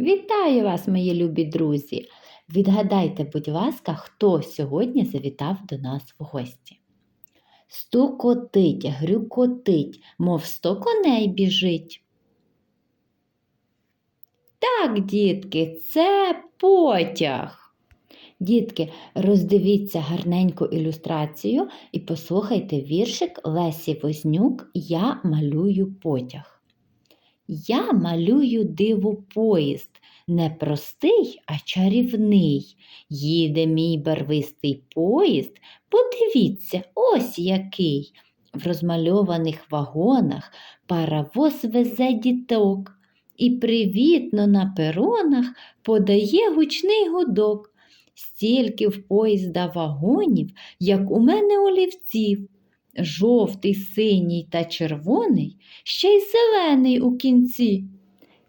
Вітаю вас, мої любі друзі! Відгадайте, будь ласка, хто сьогодні завітав до нас в гості. Стукотить, грюкотить, мов сто коней біжить. Так, дітки, це потяг. Дітки, роздивіться гарненьку ілюстрацію і послухайте віршик Лесі Вознюк Я малюю потяг. Я малюю диву поїзд, не простий, а чарівний. Їде мій барвистий поїзд, подивіться, ось який. В розмальованих вагонах паровоз везе діток і привітно на перонах подає гучний гудок. Стільки в поїзда вагонів, як у мене олівців, жовтий, синій та червоний, ще й зелений у кінці.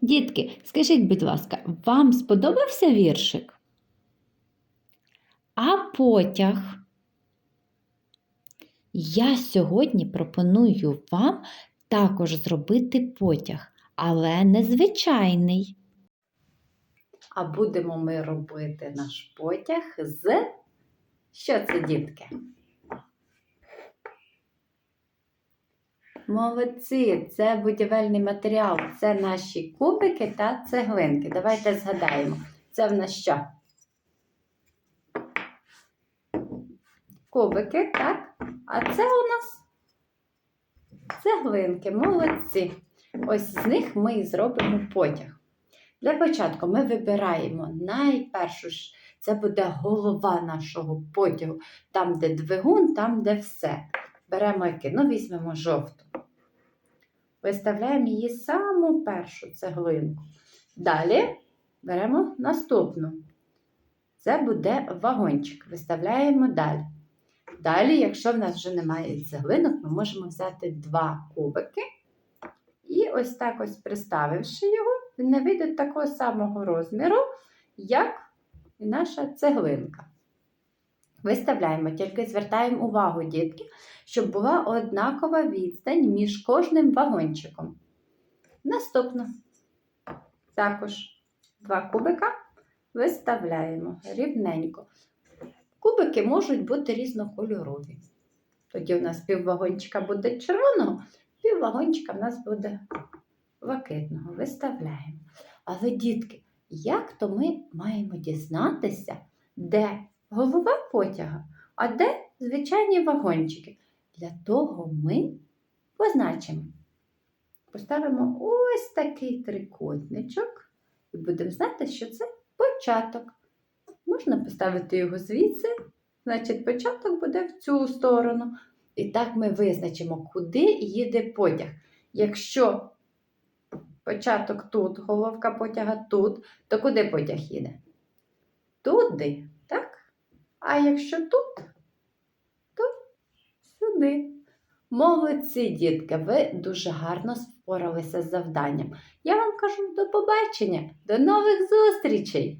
Дітки, скажіть, будь ласка, вам сподобався віршик? А потяг? Я сьогодні пропоную вам також зробити потяг, але незвичайний. А будемо ми робити наш потяг з. Що це, дітки? Молодці, це будівельний матеріал, це наші кубики та цеглинки. Давайте згадаємо. Це в нас що? Кубики, так? А це у нас цеглинки, молодці. Ось з них ми і зробимо потяг. Для початку ми вибираємо найпершу ж, це буде голова нашого потягу, там, де двигун, там, де все. Беремо який? Ну, візьмемо жовту. Виставляємо її саму першу цеглинку. Далі беремо наступну. Це буде вагончик. Виставляємо далі. Далі, якщо в нас вже немає цеглинок, ми можемо взяти два кубики. І ось так ось приставивши його, він не вийде такого самого розміру, як і наша цеглинка. Виставляємо, тільки звертаємо увагу, дітки, щоб була однакова відстань між кожним вагончиком. Наступно також два кубика виставляємо рівненько. Кубики можуть бути різнокольорові. Тоді у нас піввагончика буде червоного, піввагончика в нас буде блакитного. Виставляємо. Але, дітки, як то ми маємо дізнатися, де голова потяга, а де звичайні вагончики? Для того ми позначимо. Поставимо ось такий трикутничок і будемо знати, що це початок. Можна поставити його звідси, значить, початок буде в цю сторону. І так ми визначимо, куди їде потяг. Якщо початок тут, головка потяга тут, то куди потяг їде? Туди? А якщо тут, то сюди. Молодці, дітки, ви дуже гарно впоралися з завданням. Я вам кажу до побачення, до нових зустрічей!